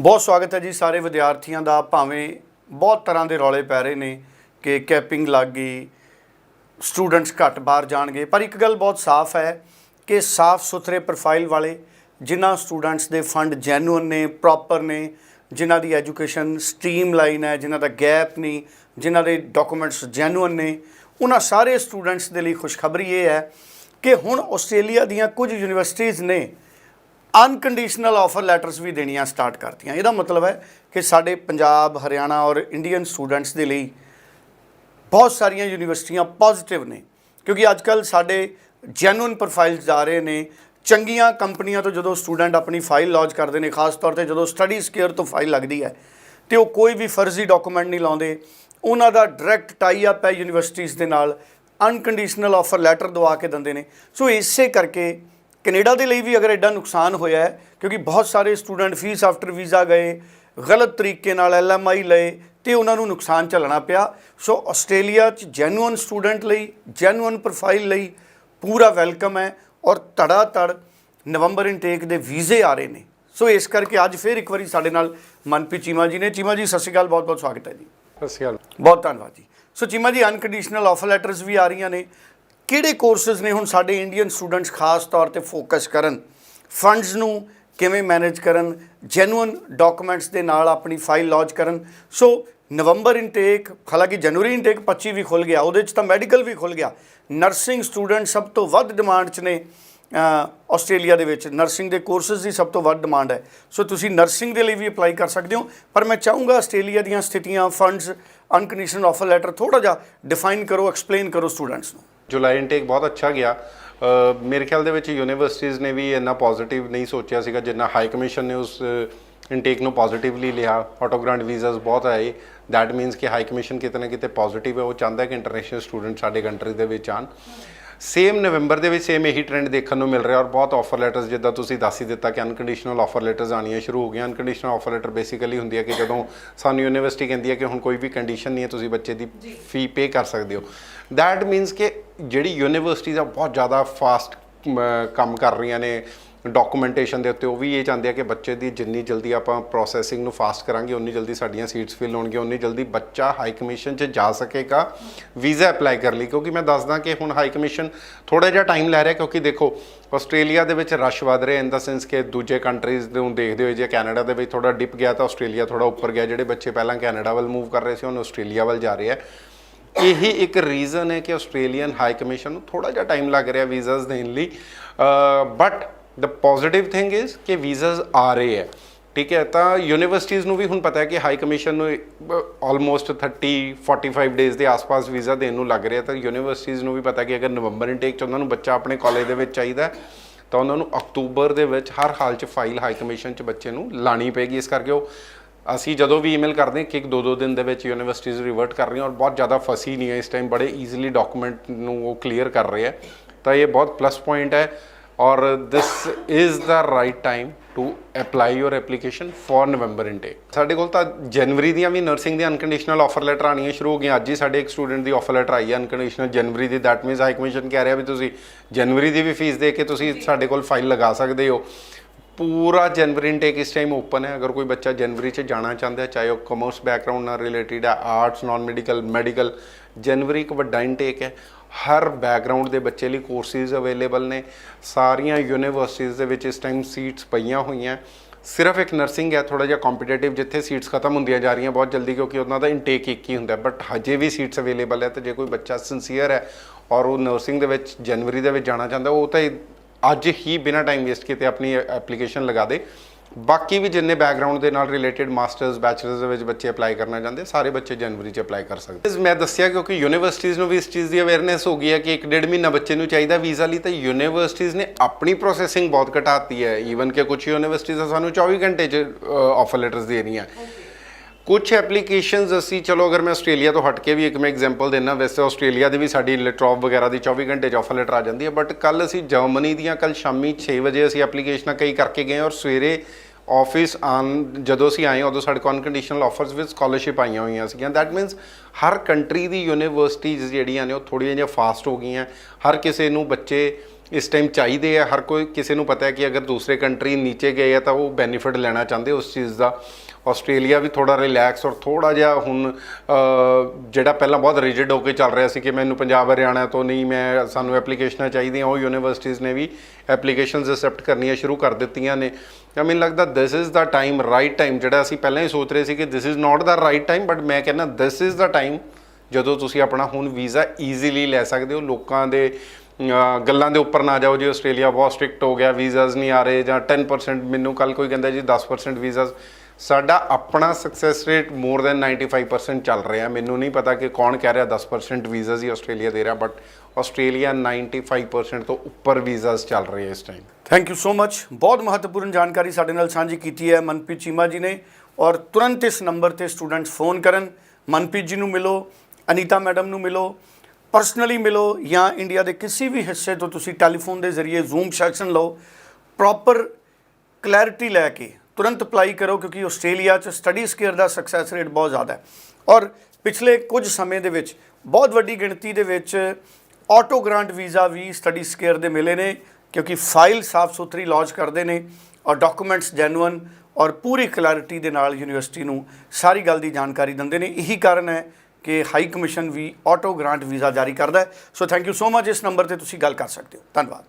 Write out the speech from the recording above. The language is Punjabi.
ਬਹੁਤ ਸਵਾਗਤ ਹੈ ਜੀ ਸਾਰੇ ਵਿਦਿਆਰਥੀਆਂ ਦਾ। ਭਾਵੇਂ ਬਹੁਤ ਤਰ੍ਹਾਂ ਦੇ ਰੌਲੇ ਪੈ ਰਹੇ ਨੇ ਕਿ ਕੈਪਿੰਗ ਲੱਗ ਗਈ, ਸਟੂਡੈਂਟਸ ਘੱਟ ਬਾਹਰ ਜਾਣਗੇ, ਪਰ ਇੱਕ ਗੱਲ ਬਹੁਤ ਸਾਫ਼ ਹੈ ਕਿ ਸਾਫ਼ ਸੁਥਰੇ ਪ੍ਰੋਫਾਈਲ ਵਾਲੇ ਜਿਨ੍ਹਾਂ ਸਟੂਡੈਂਟਸ ਦੇ ਫੰਡ ਜੈਨੂਅਨ ਨੇ ਪ੍ਰੋਪਰ ਨੇ, ਜਿਨ੍ਹਾਂ ਦੀ ਐਜੂਕੇਸ਼ਨ ਸਟ੍ਰੀਮਲਾਈਨ ਹੈ, ਜਿਨ੍ਹਾਂ ਦਾ ਗੈਪ ਨਹੀਂ, ਜਿਨ੍ਹਾਂ ਦੇ ਡਾਕੂਮੈਂਟਸ ਜੈਨੂਅਨ ਨੇ, ਉਹਨਾਂ ਸਾਰੇ ਸਟੂਡੈਂਟਸ ਦੇ ਲਈ ਖੁਸ਼ਖਬਰੀ ਇਹ ਹੈ ਕਿ ਹੁਣ ਆਸਟ੍ਰੇਲੀਆ ਦੀਆਂ ਕੁਝ ਯੂਨੀਵਰਸਿਟੀਆਂ ਨੇ ਅਨਕੰਡੀਸ਼ਨਲ ਆਫਰ ਲੈਟਰਸ ਵੀ ਦੇਣੀਆਂ ਸਟਾਰਟ ਕਰਤੀਆਂ। ਇਹਦਾ ਮਤਲਬ ਹੈ ਕਿ ਸਾਡੇ ਪੰਜਾਬ, ਹਰਿਆਣਾ ਔਰ ਇੰਡੀਅਨ ਸਟੂਡੈਂਟਸ ਦੇ ਲਈ ਬਹੁਤ ਸਾਰੀਆਂ ਯੂਨੀਵਰਸਿਟੀਆਂ ਪੋਜ਼ਿਟਿਵ ਨੇ। ਕਿਉਂਕਿ ਅੱਜ ਕੱਲ ਸਾਡੇ ਜੈਨੂਇਨ ਪ੍ਰੋਫਾਈਲਸ ਜਾ ਰਹੇ ਨੇ। ਚੰਗੀਆਂ ਕੰਪਨੀਆਂ ਤੋਂ ਜਦੋਂ ਸਟੂਡੈਂਟ ਆਪਣੀ ਫਾਈਲ ਲੌਂਚ ਕਰਦੇ ਨੇ, ਖਾਸ ਤੌਰ ਤੇ ਜਦੋਂ ਸਟੱਡੀ ਸਕੇਅਰ ਤੋਂ ਫਾਈਲ ਲੱਗਦੀ ਹੈ, ਤੇ ਉਹ ਕੋਈ ਵੀ ਫਰਜ਼ੀ ਡਾਕੂਮੈਂਟ ਨਹੀਂ ਲਾਉਂਦੇ। ਉਹਨਾਂ ਦਾ ਡਾਇਰੈਕਟ ਟਾਈ ਅਪ ਹੈ ਯੂਨੀਵਰਸਿਟੀਜ਼ ਦੇ ਨਾਲ। ਅਨਕੰਡੀਸ਼ਨਲ ਆਫਰ ਲੈਟਰ ਦਵਾ ਕੇ ਦਿੰਦੇ ਨੇ। ਸੋ ਇਸੇ ਕਰਕੇ ਕੈਨੇਡਾ ਦੇ ਲਈ ਵੀ ਅਗਰ ਐਡਾ ਨੁਕਸਾਨ ਹੋਇਆ ਹੈ ਕਿਉਂਕਿ ਬਹੁਤ ਸਾਰੇ ਸਟੂਡੈਂਟ ਫੀਸ ਆਫਟਰ ਵੀਜ਼ਾ ਗਏ ਗਲਤ ਤਰੀਕੇ ਨਾਲ ਐਲਐਮਆਈ ਲਏ ਤੇ ਉਹਨਾਂ ਨੂੰ ਨੁਕਸਾਨ ਝੱਲਣਾ ਪਿਆ। ਸੋ ਆਸਟ੍ਰੇਲੀਆ 'ਚ ਜੈਨੂਇਨ ਸਟੂਡੈਂਟ ਲਈ ਜੈਨੂਇਨ ਪ੍ਰੋਫਾਈਲ ਲਈ ਪੂਰਾ ਵੈਲਕਮ ਹੈ ਔਰ ਧੜਾ ਧੜ ਨਵੰਬਰ ਇਨਟੇਕ ਦੇ ਵੀਜ਼ੇ ਆ ਰਹੇ ਨੇ। ਸੋ ਇਸ ਕਰਕੇ ਅੱਜ ਫਿਰ ਇੱਕ ਵਾਰੀ ਸਾਡੇ ਨਾਲ ਮਨਪ੍ਰੀਤ ਚੀਮਾ ਜੀ ਨੇ। ਚੀਮਾ ਜੀ ਸਤਿ ਸ਼੍ਰੀ ਅਕਾਲ ਬਹੁਤ ਬਹੁਤ ਸਵਾਗਤ ਹੈ ਜੀ। ਸਤਿ ਸ਼੍ਰੀ ਅਕਾਲ। ਬਹੁਤ ਧੰਨਵਾਦ ਜੀ। ਸੋ ਚੀਮਾ ਜੀ ਅਨਕੰਡੀਸ਼ਨਲ ਆਫਰ ਲੈਟਰਸ ਵੀ ਆ ਰਹੀਆਂ ਨੇ। ਕਿਹੜੇ ਕੋਰਸਸ ਨੇ ਹੁਣ ਸਾਡੇ ਇੰਡੀਅਨ ਸਟੂਡੈਂਟਸ ਖਾਸ ਤੌਰ ਤੇ ਫੋਕਸ ਕਰਨ? ਫੰਡਸ ਨੂੰ ਕਿਵੇਂ ਮੈਨੇਜ ਕਰਨ? ਜੈਨੂਇਨ ਡਾਕੂਮੈਂਟਸ ਦੇ ਨਾਲ ਆਪਣੀ ਫਾਈਲ ਲੌਂਚ ਕਰਨ? ਸੋ ਨਵੰਬਰ ਇਨਟੇਕ ਹਾਲਾਂਕਿ ਜਨਵਰੀ ਇਨਟੇਕ 25 ਵੀ ਖੁੱਲ ਗਿਆ, ਉਹਦੇ ਚ ਤਾਂ ਮੈਡੀਕਲ ਵੀ ਖੁੱਲ ਗਿਆ। ਨਰਸਿੰਗ ਸਟੂਡੈਂਟ ਸਭ ਤੋਂ ਵੱਧ ਡਿਮਾਂਡ 'ਚ ਨੇ ਆਸਟ੍ਰੇਲੀਆ ਦੇ ਵਿੱਚ। ਨਰਸਿੰਗ ਦੇ ਕੋਰਸਸ ਦੀ ਸਭ ਤੋਂ ਵੱਧ ਡਿਮਾਂਡ ਹੈ। ਸੋ ਤੁਸੀਂ ਨਰਸਿੰਗ ਦੇ ਲਈ ਵੀ ਅਪਲਾਈ ਕਰ ਸਕਦੇ ਹੋ, ਪਰ ਮੈਂ ਚਾਹੂੰਗਾ ਆਸਟ੍ਰੇਲੀਆ ਦੀਆਂ ਸਥਿਤੀਆਂ ਫੰਡਸ ਅਨਕੰਡੀਸ਼ਨਲ ਆਫਰ ਲੈਟਰ ਥੋੜਾ ਜਿਹਾ ਡਿਫਾਈਨ ਕਰੋ ਐਕਸਪਲੇਨ ਕਰੋ ਸਟੂਡੈਂਟਸ ਨੂੰ। ਜੁਲਾਈ ਇਨਟੇਕ ਬਹੁਤ ਅੱਛਾ ਗਿਆ। ਮੇਰੇ ਖਿਆਲ ਦੇ ਵਿੱਚ ਯੂਨੀਵਰਸਿਟੀਜ਼ ਨੇ ਵੀ ਇੰਨਾ ਪੋਜ਼ਿਟਿਵ ਨਹੀਂ ਸੋਚਿਆ ਸੀਗਾ ਜਿੰਨਾ ਹਾਈ ਕਮਿਸ਼ਨ ਨੇ ਉਸ ਇਨਟੇਕ ਨੂੰ ਪੋਜ਼ਿਟਿਵਲੀ ਲਿਆ। ਆਟੋ ਗ੍ਰਾਂਟ ਵੀਜ਼ਾਸ ਬਹੁਤ ਆਏ। ਦੈਟ ਮੀਨਸ ਕਿ ਹਾਈ ਕਮਿਸ਼ਨ ਕਿਤੇ ਨਾ ਕਿਤੇ ਪੋਜ਼ਿਟਿਵ ਹੈ। ਉਹ ਚਾਹੁੰਦਾ ਹੈ ਕਿ ਇੰਟਰਨੈਸ਼ਨਲ ਸਟੂਡੈਂਟ ਸਾਡੇ ਕੰਟਰੀ ਦੇ ਵਿੱਚ ਆਣ ਸੇਮ ਨਵੰਬਰ ਦੇ ਵਿੱਚ ਸੇਮ ਇਹੀ ਟ੍ਰੈਂਡ ਦੇਖਣ ਨੂੰ ਮਿਲ ਰਿਹਾ ਔਰ ਬਹੁਤ ਆਫਰ ਲੈਟਰਸ ਜਿੱਦਾਂ ਤੁਸੀਂ ਦੱਸ ਹੀ ਦਿੱਤਾ ਕਿ ਅਨਕੰਡੀਸ਼ਨਲ ਆਫਰ ਲੈਟਰਸ ਆਣੀਆਂ ਸ਼ੁਰੂ ਹੋ ਗਈਆਂ। ਅਨਕੰਡੀਸ਼ਨਲ ਆਫਰ ਲੈਟਰ ਬੇਸਿਕਲੀ ਹੁੰਦੀ ਹੈ ਕਿ ਜਦੋਂ ਸਾਨੂੰ ਯੂਨੀਵਰਸਿਟੀ ਕਹਿੰਦੀ ਹੈ ਕਿ ਹੁਣ ਕੋਈ ਵੀ ਕੰਡੀਸ਼ਨ ਨਹੀਂ ਹੈ ਤੁਸੀਂ ਬੱਚੇ ਦੀ ਫੀ ਪੇ ਕਰ ਸਕਦੇ ਹੋ। ਦੈਟ ਮੀਨਸ ਕਿ ਜਿਹੜੀ ਯੂਨੀਵਰਸਿਟੀਜ਼ ਆ, ਬਹੁਤ ਜ਼ਿਆਦਾ ਫਾਸਟ ਕੰਮ ਕਰ ਰਹੀਆਂ ਨੇ। ਡਾਕੂਮੈਂਟੇਸ਼ਨ ਦੇ ਉੱਤੇ ਉਹ ਵੀ ਇਹ ਚਾਹੁੰਦੇ ਆ ਕਿ ਬੱਚੇ ਦੀ ਜਿੰਨੀ ਜਲਦੀ ਆਪਾਂ ਪ੍ਰੋਸੈਸਿੰਗ ਨੂੰ ਫਾਸਟ ਕਰਾਂਗੇ ਉਨੀ ਜਲਦੀ ਸਾਡੀਆਂ ਸੀਟਸ ਫਿਲ ਹੋਣਗੀਆਂ ਉਨੀ ਜਲਦੀ ਬੱਚਾ ਹਾਈ ਕਮਿਸ਼ਨ 'ਚ ਜਾ ਸਕੇਗਾ ਵੀਜ਼ਾ ਅਪਲਾਈ ਕਰ ਲਈ। ਕਿਉਂਕਿ ਮੈਂ ਦੱਸਦਾ ਕਿ ਹੁਣ ਹਾਈ ਕਮਿਸ਼ਨ ਥੋੜਾ ਜਿਹਾ ਟਾਈਮ ਲੈ ਰਿਹਾ, ਕਿਉਂਕਿ ਦੇਖੋ, ਆਸਟ੍ਰੇਲੀਆ ਦੇ ਵਿੱਚ ਰਸ਼ ਵਧ ਰਿਹਾ ਇਨ ਦਾ ਸੈਂਸ ਕਿ ਦੂਜੇ ਕੰਟਰੀਜ਼ ਨੂੰ ਦੇਖਦੇ ਹੋਏ, ਜੇ ਕੈਨੇਡਾ ਦੇ ਵਿੱਚ ਥੋੜਾ ਡਿਪ ਗਿਆ ਤਾਂ ਆਸਟ੍ਰੇਲੀਆ ਥੋੜਾ ਉੱਪਰ ਗਿਆ, ਜਿਹੜੇ ਬੱਚੇ ਪਹਿਲਾਂ ਕੈਨੇਡਾ ਵੱਲ ਮੂਵ ਕਰ ਰਹੇ ਸੀ, ਹੁਣ ਆਸਟ੍ਰੇਲੀਆ ਵੱਲ ਜਾ ਰਹੇ ਆ। ਇਹੀ ਇੱਕ ਰੀਜ਼ਨ ਹੈ ਕਿ ਆਸਟ੍ਰੇਲੀਅਨ ਹਾਈ ਕਮਿਸ਼ਨ ਨੂੰ ਥੋੜਾ ਜਿਹਾ ਟਾਈਮ ਲੱਗ ਰਿਹਾ ਵੀਜ਼ਾਸ ਦੇਣ ਲਈ। But the positive thing is ਕਿ ਵੀਜ਼ਾਸ ਆ ਰਹੇ ਹੈ। ਠੀਕ ਹੈ, ਤਾਂ ਯੂਨੀਵਰਸਿਟੀਜ਼ ਨੂੰ ਵੀ ਹੁਣ ਪਤਾ ਹੈ ਕਿ ਹਾਈ ਕਮਿਸ਼ਨ ਨੂੰ ਆਲਮੋਸਟ 30 45 ਡੇਜ਼ ਦੇ ਆਸ-ਪਾਸ ਵੀਜ਼ਾ ਦੇਣ ਨੂੰ ਲੱਗ ਰਿਹਾ। ਤਾਂ ਯੂਨੀਵਰਸਿਟੀਜ਼ ਨੂੰ ਵੀ ਪਤਾ ਕਿ ਅਗਰ ਨਵੰਬਰ ਇਨਟੇਕ ਚ ਉਹਨਾਂ ਨੂੰ ਬੱਚਾ ਆਪਣੇ ਕਾਲਜ ਦੇ ਵਿੱਚ ਚਾਹੀਦਾ ਤਾਂ ਉਹਨਾਂ ਨੂੰ ਅਕਤੂਬਰ ਦੇ ਵਿੱਚ ਹਰ ਹਾਲ 'ਚ ਫਾਈਲ ਹਾਈ ਕਮਿਸ਼ਨ 'ਚ ਬੱਚੇ ਨੂੰ ਲਾਣੀ ਪਏਗੀ। ਇਸ ਕਰਕੇ ਉਹ ਅਸੀਂ ਜਦੋਂ ਵੀ ਈਮੇਲ ਕਰਦੇ ਹਾਂ ਕਿ ਇੱਕ ਦੋ ਦੋ ਦਿਨ ਦੇ ਵਿੱਚ ਯੂਨੀਵਰਸਿਟੀਜ਼ ਰਿਵਰਟ ਕਰ ਰਹੀਆਂ ਔਰ ਬਹੁਤ ਜ਼ਿਆਦਾ ਫਸੀ ਨਹੀਂ ਹੈ ਇਸ ਟਾਈਮ ਬੜੇ ਈਜ਼ੀਲੀ ਡਾਕੂਮੈਂਟ ਨੂੰ ਉਹ ਕਲੀਅਰ ਕਰ ਰਹੇ ਹੈ। ਤਾਂ ਇਹ ਬਹੁਤ ਪਲੱਸ ਪੁਆਇੰਟ ਹੈ ਔਰ this is the right time to apply your application for November intake ਸਾਡੇ ਕੋਲ ਤਾਂ ਜਨਵਰੀ ਦੀਆਂ ਵੀ ਨਰਸਿੰਗ ਦੀਆਂ ਅਨਕੰਡੀਸ਼ਨਲ ਆਫਰ ਲੈਟਰ ਆਣੀਆਂ ਸ਼ੁਰੂ ਹੋ ਗਈਆਂ। ਅੱਜ ਹੀ ਸਾਡੇ ਇੱਕ ਸਟੂਡੈਂਟ ਦੀ ਆਫਰ ਲੈਟਰ ਆਈ ਹੈ ਅਨਕੰਡੀਸ਼ਨਲ ਜਨਵਰੀ ਦੀ। ਦੈਟ ਮੀਨਸ ਹਾਈ ਕਮਿਸ਼ਨ ਕਹਿ ਰਿਹਾ ਵੀ ਤੁਸੀਂ ਜਨਵਰੀ ਦੀ ਵੀ ਫੀਸ ਦੇ ਕੇ ਤੁਸੀਂ ਸਾਡੇ ਕੋਲ ਫਾਈਲ ਲਗਾ ਸਕਦੇ ਹੋ। ਪੂਰਾ ਜਨਵਰੀ ਇਨਟੇਕ ਇਸ ਟਾਈਮ ਓਪਨ ਹੈ। ਅਗਰ ਕੋਈ ਬੱਚਾ ਜਨਵਰੀ 'ਚ ਜਾਣਾ ਚਾਹੁੰਦਾ ਚਾਹੇ ਉਹ ਕਮਰਸ ਬੈਕਗ੍ਰਾਉਂਡ ਨਾਲ ਰਿਲੇਟਡ ਹੈ ਆਰਟਸ ਨਾਨ ਮੈਡੀਕਲ ਮੈਡੀਕਲ ਜਨਵਰੀ ਇੱਕ ਵੱਡਾ ਇਨਟੇਕ ਹੈ। ਹਰ ਬੈਕਗ੍ਰਾਉਂਡ ਦੇ ਬੱਚੇ ਲਈ ਕੋਰਸਿਸ ਅਵੇਲੇਬਲ ਨੇ। ਸਾਰੀਆਂ ਯੂਨੀਵਰਸਿਟੀਜ਼ ਦੇ ਵਿੱਚ ਇਸ ਟਾਈਮ ਸੀਟਸ ਪਈਆਂ ਹੋਈਆਂ। ਸਿਰਫ ਇੱਕ ਨਰਸਿੰਗ ਹੈ ਥੋੜਾ ਜਿਹਾ ਕੰਪੀਟੀਟਿਵ ਜਿੱਥੇ ਸੀਟਸ ਖਤਮ ਹੁੰਦੀਆਂ ਜਾ ਰਹੀਆਂ ਬਹੁਤ ਜਲਦੀ, ਕਿਉਂਕਿ ਉਹਨਾਂ ਦਾ ਇਨਟੇਕ ਇੱਕ ਹੀ ਹੁੰਦਾ ਬਟ ਹਜੇ ਵੀ ਸੀਟਸ ਅਵੇਲੇਬਲ ਹੈ ਤੇ ਜੇ ਕੋਈ ਬੱਚਾ ਸਿੰਸੀਅਰ ਹੈ ਔਰ ਉਹ ਨਰਸਿੰਗ ਦੇ ਵਿੱਚ, ਜਨਵਰੀ ਦੇ ਵਿੱਚ ਜਾਣਾ ਚਾਹੁੰਦਾ, ਉਹ ਤਾਂ ਅੱਜ ਹੀ ਬਿਨਾਂ ਟਾਈਮ ਵੇਸਟ ਕੀਤੇ ਆਪਣੀ ਐਪਲੀਕੇਸ਼ਨ ਲਗਾ ਦੇ। ਬਾਕੀ ਵੀ ਜਿੰਨੇ ਬੈਕਗ੍ਰਾਉਂਡ ਦੇ ਨਾਲ ਰਿਲੇਟਡ ਮਾਸਟਰਸ ਬੈਚਲਰਸ ਦੇ ਵਿੱਚ ਬੱਚੇ ਅਪਲਾਈ ਕਰਨਾ ਚਾਹੁੰਦੇ, ਸਾਰੇ ਬੱਚੇ ਜਨਵਰੀ 'ਚ ਅਪਲਾਈ ਕਰ ਸਕਦੇ। ਮੈਂ ਦੱਸਿਆ ਕਿਉਂਕਿ ਯੂਨੀਵਰਸਿਟੀਜ਼ ਨੂੰ ਵੀ ਇਸ ਚੀਜ਼ ਦੀ ਅਵੇਅਰਨੈਸ ਹੋ ਗਈ ਹੈ ਕਿ ਇੱਕ ਡੇਢ ਮਹੀਨਾ ਬੱਚੇ ਨੂੰ ਚਾਹੀਦਾ ਵੀਜ਼ਾ ਲਈ, ਤਾਂ ਯੂਨੀਵਰਸਿਟੀਜ਼ ਨੇ ਆਪਣੀ ਪ੍ਰੋਸੈਸਿੰਗ ਬਹੁਤ ਘਟਾਤੀ ਹੈ। ਈਵਨ ਕਿ ਕੁਝ ਯੂਨੀਵਰਸਿਟੀਜ਼ ਸਾਨੂੰ 24 ਘੰਟੇ 'ਚ ਆਫਰ ਲੈਟਰਸ ਦੇ ਰਹੀਆਂ ਕੁਝ ਐਪਲੀਕੇਸ਼ਨਸ ਅਸੀਂ, ਚਲੋ ਅਗਰ ਮੈਂ ਆਸਟ੍ਰੇਲੀਆ ਤੋਂ ਹਟ ਕੇ ਵੀ ਇੱਕ ਮੈਂ ਐਗਜ਼ਾਮਪਲ ਦੇਣਾ ਵੈਸੇ ਆਸਟ੍ਰੇਲੀਆ ਦੀ ਵੀ ਸਾਡੀ ਲੈਟਰੋਪ ਵਗੈਰਾ ਦੀ 24 ਘੰਟੇ 'ਚ ਆਫਰ ਲੈਟਰ ਆ ਜਾਂਦੀ ਹੈ ਬਟ ਕੱਲ ਅਸੀਂ ਜਰਮਨੀ ਦੀਆਂ ਕੱਲ ਸ਼ਾਮੀ 6 ਵਜੇ ਅਸੀਂ ਐਪਲੀਕੇਸ਼ਨਾਂ ਕਈ ਕਰਕੇ ਗਏ ਔਰ ਸਵੇਰੇ ਆਫਿਸ ਆਨ ਜਦੋਂ ਅਸੀਂ ਆਏ ਉਦੋਂ ਸਾਡੇ ਕੋਲ ਅਨਕੰਡੀਸ਼ਨਲ ਆਫਰਸ ਵਿਦ ਸਕਾਲਰਸ਼ਿਪ ਆਈਆਂ ਹੋਈਆਂ ਸੀਗੀਆਂ। ਦੈਟ ਮੀਨਸ ਹਰ ਕੰਟਰੀ ਦੀ ਯੂਨੀਵਰਸਿਟੀਜ਼ ਜਿਹੜੀਆਂ ਨੇ, ਉਹ ਥੋੜ੍ਹੀਆਂ ਜਿਹੀਆਂ ਫਾਸਟ ਹੋ ਗਈਆਂ। ਹਰ ਕਿਸੇ ਨੂੰ ਬੱਚੇ ਇਸ ਟਾਈਮ ਚਾਹੀਦੇ ਆ। ਹਰ ਕੋਈ, ਕਿਸੇ ਨੂੰ ਪਤਾ ਹੈ ਕਿ ਅਗਰ ਦੂਸਰੇ ਕੰਟਰੀ ਨੀਚੇ ਗਏ ਆ, ਤਾਂ ਉਹ ਬੈਨੀਫਿਟ ਲੈਣਾ ਚਾਹੁੰਦੇ ਉਸ ਚੀਜ਼ ਦਾ। ਆਸਟ੍ਰੇਲੀਆ ਵੀ ਥੋੜਾ ਰਿਲੈਕਸ ਔਰ ਥੋੜਾ ਜਿਹਾ ਹੁਣ ਜਿਹੜਾ ਪਹਿਲਾਂ ਬਹੁਤ ਰਿਜਿਡ ਹੋ ਕੇ ਚੱਲ ਰਿਹਾ ਸੀ ਕਿ ਮੈਨੂੰ ਪੰਜਾਬ, ਹਰਿਆਣਾ ਤੋਂ ਨਹੀਂ, ਮੈਂ ਸਾਨੂੰ ਐਪਲੀਕੇਸ਼ਨਾਂ ਚਾਹੀਦੀਆਂ, ਉਹ ਯੂਨੀਵਰਸਿਟੀਜ਼ ਨੇ ਵੀ ਐਪਲੀਕੇਸ਼ਨਸ ਅਸੈਪਟ ਕਰਨੀਆਂ ਸ਼ੁਰੂ ਕਰ ਦਿੱਤੀਆਂ ਨੇ। ਜਾਂ ਮੈਨੂੰ ਲੱਗਦਾ this is the time right time ਜਿਹੜਾ ਅਸੀਂ ਪਹਿਲਾਂ ਹੀ ਸੋਚ ਰਹੇ ਸੀ ਕਿ this is not the right time but ਮੈਂ ਕਹਿੰਦਾ ਦਿਸ ਇਜ਼ ਦਾ ਟਾਈਮ ਜਦੋਂ ਤੁਸੀਂ ਆਪਣਾ ਹੁਣ ਵੀਜ਼ਾ ਈਜ਼ੀਲੀ ਲੈ ਸਕਦੇ ਹੋ, ਲੋਕਾਂ ਦੇ ਗੱਲਾਂ ਦੇ ਉੱਪਰ ਨਾ ਜਾਓ ਜੀ ਆਸਟ੍ਰੇਲੀਆ ਬਹੁਤ ਸਟ੍ਰਿਕਟ ਹੋ ਗਿਆ ਵੀਜ਼ਾਸ ਨਹੀਂ ਆ ਰਹੇ ਜਾਂ 10% ਮੈਨੂੰ ਕੱਲ ਕੋਈ ਕਹਿੰਦਾ ਜੀ 10% ਵੀਜ਼ਾਸ ਸਾਡਾ ਆਪਣਾ ਸਕਸੈਸ ਰੇਟ ਮੋਰ ਦੈਨ 95% ਚੱਲ ਰਿਹਾ। ਮੈਨੂੰ ਨਹੀਂ ਪਤਾ ਕਿ ਕੌਣ ਕਹਿ ਰਿਹਾ 10% ਵੀਜ਼ਾਸ ਹੀ ਆਸਟ੍ਰੇਲੀਆ ਦੇ ਰਿਹਾ ਬਟ ਆਸਟ੍ਰੇਲੀਆ 95% ਤੋਂ ਉੱਪਰ ਵੀਜ਼ਾਸ ਚੱਲ ਰਹੇ ਇਸ time thank you so much ਬਹੁਤ ਮਹੱਤਵਪੂਰਨ ਜਾਣਕਾਰੀ ਸਾਡੇ ਨਾਲ ਸਾਂਝੀ ਕੀਤੀ ਹੈ ਮਨਪ੍ਰੀਤ ਚੀਮਾ ਜੀ ਨੇ ਔਰ ਤੁਰੰਤ ਇਸ ਨੰਬਰ ਤੇ ਸਟੂਡੈਂਟਸ ਫੋਨ ਕਰਨ। ਮਨਪ੍ਰੀਤ ਜੀ ਨੂੰ ਮਿਲੋ, ਅਨੀਤਾ ਮੈਡਮ ਨੂੰ ਮਿਲੋ ਪਰਸਨਲੀ ਮਿਲੋ ਜਾਂ ਇੰਡੀਆ ਦੇ ਕਿਸੇ ਵੀ ਹਿੱਸੇ ਤੋਂ ਤੁਸੀਂ ਟੈਲੀਫੋਨ ਦੇ ਜ਼ਰੀਏ ਜ਼ੂਮ ਸੈਸ਼ਨ ਲਓ ਪ੍ਰੋਪਰ ਕਲੈਰਿਟੀ ਲੈ ਕੇ ਤੁਰੰਤ ਅਪਲਾਈ ਕਰੋ ਕਿਉਂਕਿ ਆਸਟ੍ਰੇਲੀਆ 'ਚ ਸਟੱਡੀ ਸਕੇਅਰ ਦਾ ਸਕਸੈਸ ਰੇਟ ਬਹੁਤ ਜ਼ਿਆਦਾ ਹੈ। ਔਰ ਪਿਛਲੇ ਕੁਝ ਸਮੇਂ ਦੇ ਵਿੱਚ ਬਹੁਤ ਵੱਡੀ ਗਿਣਤੀ ਦੇ ਵਿੱਚ ਆਟੋ ਗ੍ਰਾਂਟ ਵੀਜ਼ਾ ਵੀ ਸਟੱਡੀ ਸਕੇਅਰ ਦੇ ਮਿਲੇ ਨੇ ਕਿਉਂਕਿ ਫਾਈਲ ਸਾਫ਼ ਸੁਥਰੀ ਲਾਂਚ ਕਰਦੇ ਨੇ ਔਰ ਡਾਕੂਮੈਂਟਸ ਜੈਨੂਅਨ ਔਰ ਪੂਰੀ ਕਲੈਰਿਟੀ ਦੇ ਨਾਲ ਯੂਨੀਵਰਸਿਟੀ ਨੂੰ ਸਾਰੀ ਗੱਲ ਦੀ ਜਾਣਕਾਰੀ ਦਿੰਦੇ ਨੇ। ਇਹੀ ਕਾਰਨ ਹੈ ਕਿ ਹਾਈ ਕਮਿਸ਼ਨ ਵੀ ਆਟੋ ਗ੍ਰਾਂਟ ਵੀਜ਼ਾ ਜਾਰੀ ਕਰਦਾ ਹੈ। So thank you so much ਇਸ ਨੰਬਰ ਤੇ ਤੁਸੀਂ ਗੱਲ ਕਰ ਸਕਦੇ ਹੋ। ਧੰਨਵਾਦ।